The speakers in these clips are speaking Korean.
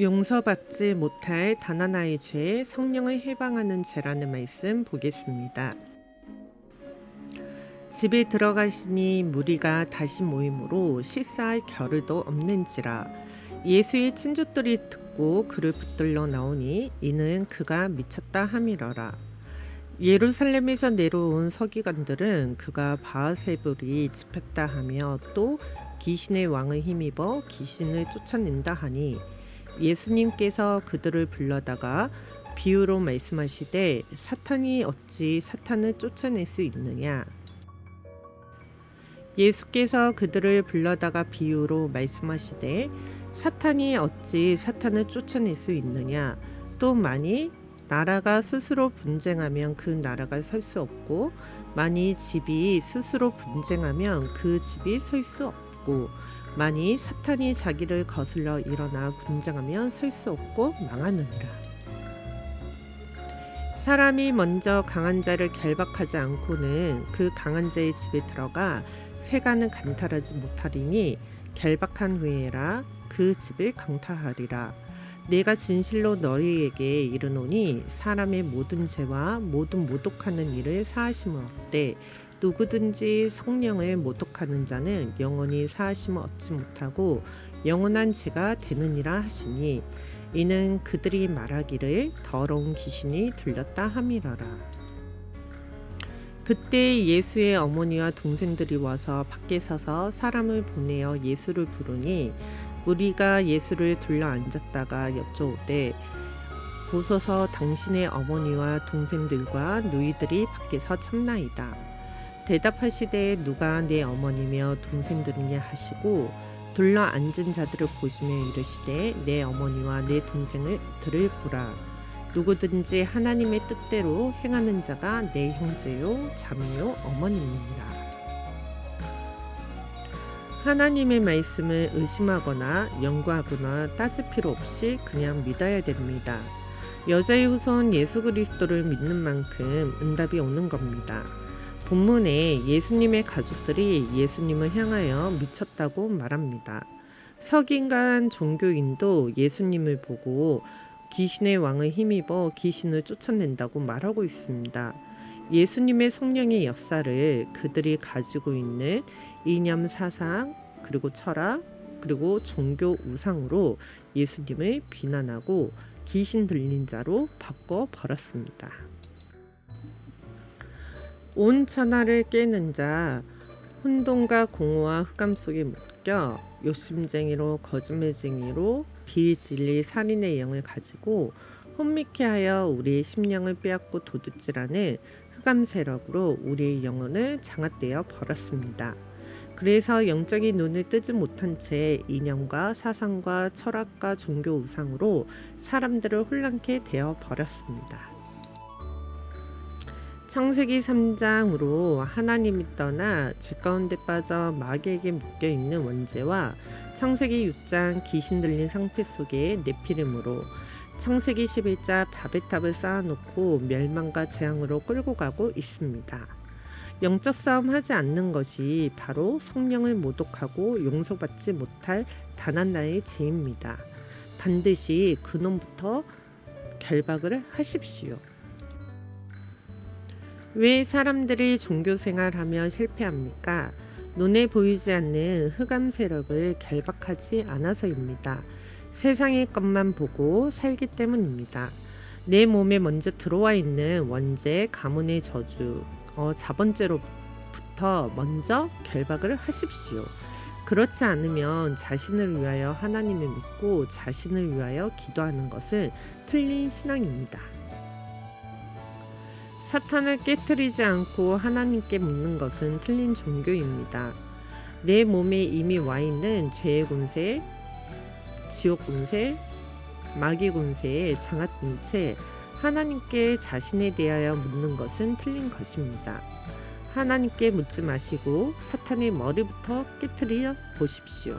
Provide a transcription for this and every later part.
용서받지 못할 단 하나의 죄, 성령을 해방하는 죄라는 말씀 보겠습니다. 집에 들어가시니 무리가 다시 모임으로 식사할 겨를도 없는지라 예수의 친족들이 듣고 그를 붙들러 나오니 이는 그가 미쳤다 함이러라. 예루살렘에서 내려온 서기관들은 그가 바알세불이 집했다 하며 또 귀신의 왕을 힘입어 귀신을 쫓아낸다 하니 예수님께서 그들을 불러다가 비유로 말씀하시되 사탄이 어찌 사탄을 쫓아낼 수 있느냐? 예수께서 그들을 불러다가 비유로 말씀하시되 사탄이 어찌 사탄을 쫓아낼 수 있느냐? 또 만일 나라가 스스로 분쟁하면 그 나라가 설 수 없고 만일 집이 스스로 분쟁하면 그 집이 설 수 없고 만일 사탄이 자기를 거슬러 일어나 분쟁하면 설 수 없고 망하느니라. 사람이 먼저 강한 자를 결박하지 않고는 그 강한 자의 집에 들어가 세간은 강탈하지 못하리니 결박한 후에라 그 집을 강탈하리라. 내가 진실로 너희에게 이르노니 사람의 모든 죄와 모든 모독하는 일을 사하심을 얻되 누구든지 성령을 모독하는 자는 영원히 사하심을 얻지 못하고 영원한 죄가 되느니라 하시니 이는 그들이 말하기를 더러운 귀신이 들렸다 함이러라. 그때 예수의 어머니와 동생들이 와서 밖에 서서 사람을 보내어 예수를 부르니 우리가 예수를 둘러 앉았다가 여쭤오되 보소서 당신의 어머니와 동생들과 누이들이 밖에서 참나이다. 대답하시되 누가 내 어머니며 동생들이냐 하시고 둘러 앉은 자들을 보시며 이르시되 내 어머니와 내 동생을 들을 보라 누구든지 하나님의 뜻대로 행하는 자가 내 형제요 자매요 어머니니라 하나님의 말씀을 의심하거나 연구하거나 따질 필요 없이 그냥 믿어야 됩니다. 여자의 후손 예수 그리스도를 믿는 만큼 응답이 오는 겁니다. 본문에 예수님의 가족들이 예수님을 향하여 미쳤다고 말합니다. 석인간 종교인도 예수님을 보고 귀신의 왕을 힘입어 귀신을 쫓아낸다고 말하고 있습니다. 예수님의 성령의 역사를 그들이 가지고 있는 이념 사상, 그리고 철학, 그리고 종교 우상으로 예수님을 비난하고 귀신 들린 자로 바꿔 버렸습니다. 온 천하를 깨는 자 혼돈과 공허와 흑암 속에 묶여 욕심쟁이로 거짓말쟁이로 비진리 살인의 영을 가지고 혼미케 하여 우리의 심령을 빼앗고 도둑질하는 흑암 세력으로 우리의 영혼을 장악되어 버렸습니다. 그래서 영적인 눈을 뜨지 못한 채 이념과 사상과 철학과 종교 우상으로 사람들을 혼란케 되어 버렸습니다. 창세기 3장으로 하나님이 떠나 죄 가운데 빠져 마귀에게 묶여 있는 원죄와 창세기 6장 귀신 들린 상태 속에 네피림으로 창세기 11장 바베탑을 쌓아놓고 멸망과 재앙으로 끌고 가고 있습니다. 영적 싸움 하지 않는 것이 바로 성령을 모독하고 용서받지 못할 단 하나의 죄입니다. 반드시 그놈부터 결박을 하십시오. 왜 사람들이 종교 생활하며 실패합니까? 눈에 보이지 않는 흑암 세력을 결박하지 않아서입니다. 세상의 것만 보고 살기 때문입니다. 내 몸에 먼저 들어와 있는 원죄, 가문의 저주, 어, 자본죄로부터 먼저 결박을 하십시오. 그렇지 않으면 자신을 위하여 하나님을 믿고 자신을 위하여 기도하는 것은 틀린 신앙입니다. 사탄을 깨뜨리지 않고 하나님께 묻는 것은 틀린 종교입니다. 내 몸에 이미 와 있는 죄의 군세, 지옥 군세, 마귀 군세에 장악된 채 하나님께 자신에 대하여 묻는 것은 틀린 것입니다. 하나님께 묻지 마시고 사탄의 머리부터 깨뜨려 보십시오.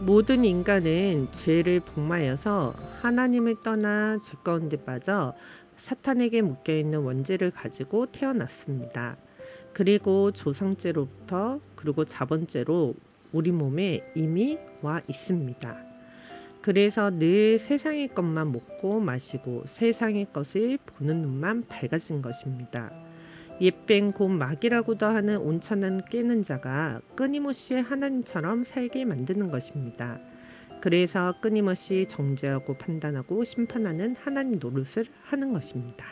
모든 인간은 죄를 복마여서 하나님을 떠나 죄 가운데 빠져 사탄에게 묶여 있는 원죄를 가지고 태어났습니다. 그리고 조상죄로부터 그리고 자본죄로 우리 몸에 이미 와 있습니다. 그래서 늘 세상의 것만 먹고 마시고 세상의 것을 보는 눈만 밝아진 것입니다. 옛뱀 곧 마귀라고도 하는 온천한 깨는 자가 끊임없이 하나님처럼 살게 만드는 것입니다. 그래서 끊임없이 정죄하고 판단하고 심판하는 하나님 노릇을 하는 것입니다.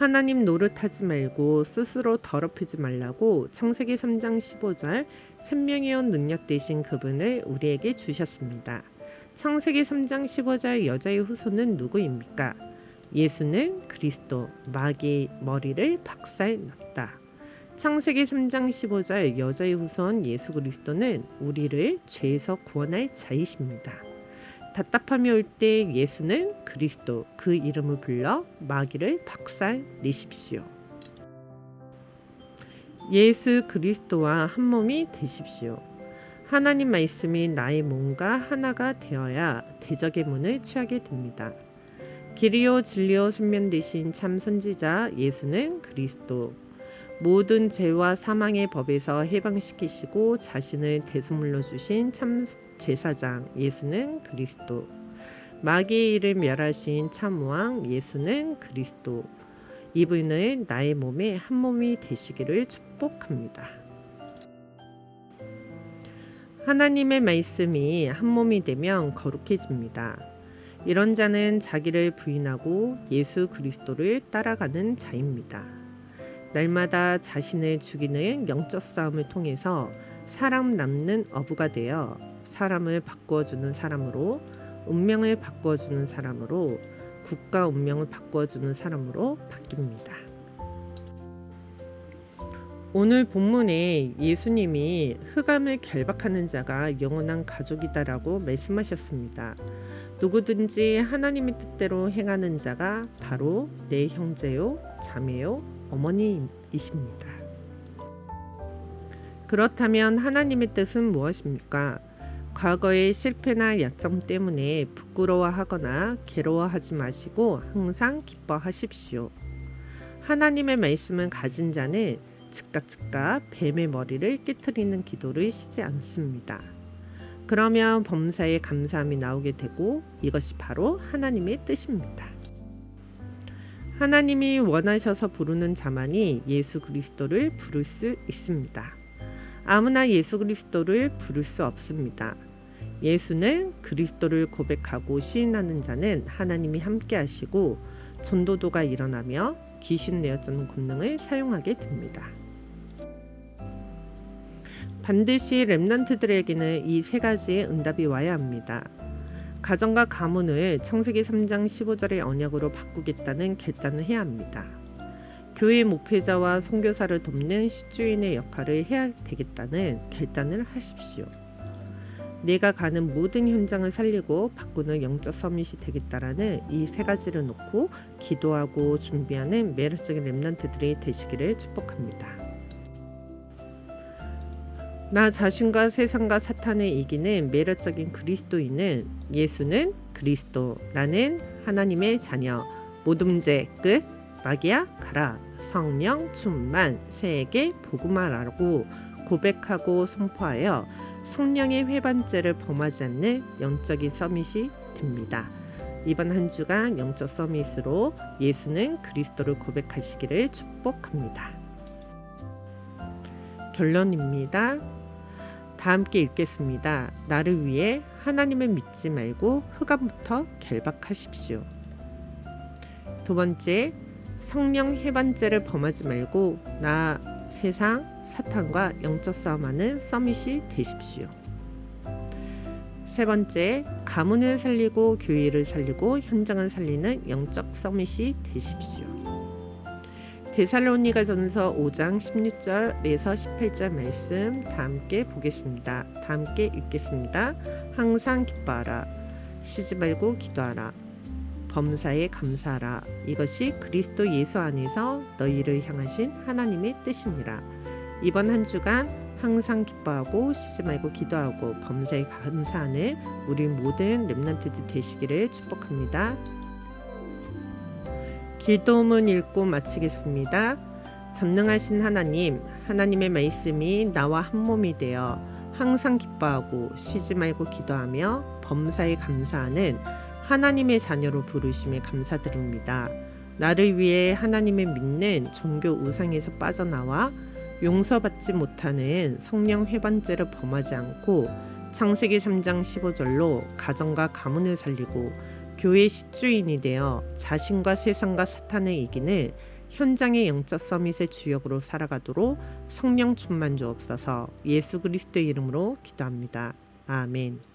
하나님 노릇하지 말고 스스로 더럽히지 말라고 창세기 3장 15절 생명이온 능력 되신 그분을 우리에게 주셨습니다. 창세기 3장 15절 여자의 후손은 누구입니까? 예수는 그리스도 마귀의 머리를 박살 났다. 창세기 3장 15절 여자의 후손 예수 그리스도는 우리를 죄에서 구원할 자이십니다. 답답함이 올 때 예수는 그리스도 그 이름을 불러 마귀를 박살 내십시오. 예수 그리스도와 한 몸이 되십시오. 하나님 말씀이 나의 몸과 하나가 되어야 대적의 문을 취하게 됩니다. 길이요 진리요 생명 되신 참 선지자 예수는 그리스도 모든 죄와 사망의 법에서 해방시키시고 자신을 대속물로 주신 참 제사장 예수는 그리스도 마귀의 일을 멸하신 참왕 예수는 그리스도 이분을 나의 몸에 한 몸이 되시기를 축복합니다. 하나님의 말씀이 한 몸이 되면 거룩해집니다. 이런 자는 자기를 부인하고 예수 그리스도를 따라가는 자입니다. 날마다 자신을 죽이는 영적 싸움을 통해서 사람 남는 어부가 되어 사람을 바꾸어주는 사람으로 운명을 바꾸어주는 사람으로 국가 운명을 바꾸어주는 사람으로 바뀝니다. 오늘 본문에 예수님이 흑암을 결박하는 자가 영원한 가족이다라고 말씀하셨습니다. 누구든지 하나님의 뜻대로 행하는 자가 바로 내 형제요, 자매요, 어머니이십니다. 그렇다면 하나님의 뜻은 무엇입니까? 과거의 실패나 약점 때문에 부끄러워하거나 괴로워하지 마시고 항상 기뻐하십시오. 하나님의 말씀을 가진 자는 즉각 즉각 뱀의 머리를 깨뜨리는 기도를 쉬지 않습니다. 그러면 범사에 감사함이 나오게 되고 이것이 바로 하나님의 뜻입니다. 하나님이 원하셔서 부르는 자만이 예수 그리스도를 부를 수 있습니다. 아무나 예수 그리스도를 부를 수 없습니다. 예수는 그리스도를 고백하고 시인하는 자는 하나님이 함께 하시고 전도도가 일어나며 귀신 내어주는 권능을 사용하게 됩니다. 반드시 렘넌트들에게는 이 세 가지의 응답이 와야 합니다. 가정과 가문을 창세기 3장 15절의 언약으로 바꾸겠다는 결단을 해야 합니다. 교회 목회자와 선교사를 돕는 시주인의 역할을 해야 되겠다는 결단을 하십시오. 내가 가는 모든 현장을 살리고 바꾸는 영적 서밋이 되겠다라는 이 세 가지를 놓고 기도하고 준비하는 매력적인 렘넌트들이 되시기를 축복합니다. 나 자신과 세상과 사탄을 이기는 매력적인 그리스도인은 예수는 그리스도, 나는 하나님의 자녀, 모든 죄 끝, 마귀야 가라, 성령 충만, 세에게 복음하라고 고백하고 선포하여 성령의 회반죄를 범하지 않는 영적인 서밋이 됩니다. 이번 한 주간 영적 서밋으로 예수는 그리스도를 고백하시기를 축복합니다. 결론입니다. 다 함께 읽겠습니다. 나를 위해 하나님을 믿지 말고 흑암부터 결박하십시오. 두 번째, 성령 해반죄를 범하지 말고 나 세상 사탄과 영적 싸움하는 서밋이 되십시오. 세 번째, 가문을 살리고 교회를 살리고 현장을 살리는 영적 서밋이 되십시오. 데살로니가 전서 5장 16절에서 18절 말씀 다 함께 보겠습니다. 다 함께 읽겠습니다. 항상 기뻐하라. 쉬지 말고 기도하라. 범사에 감사하라. 이것이 그리스도 예수 안에서 너희를 향하신 하나님의 뜻이니라. 이번 한 주간 항상 기뻐하고 쉬지 말고 기도하고 범사에 감사하는 우리 모든 렘넌트들 되시기를 축복합니다. 기도문 읽고 마치겠습니다. 전능하신 하나님, 하나님의 말씀이 나와 한 몸이 되어 항상 기뻐하고 쉬지 말고 기도하며 범사에 감사하는 하나님의 자녀로 부르심에 감사드립니다. 나를 위해 하나님의 믿는 종교 우상에서 빠져나와 용서받지 못하는 성령 회반죄를 범하지 않고 창세기 3장 15절로 가정과 가문을 살리고 교회 시주인이 되어 자신과 세상과 사탄을 이기는 현장의 영적 서밋의 주역으로 살아가도록 성령 충만 주옵소서 예수 그리스도의 이름으로 기도합니다. 아멘.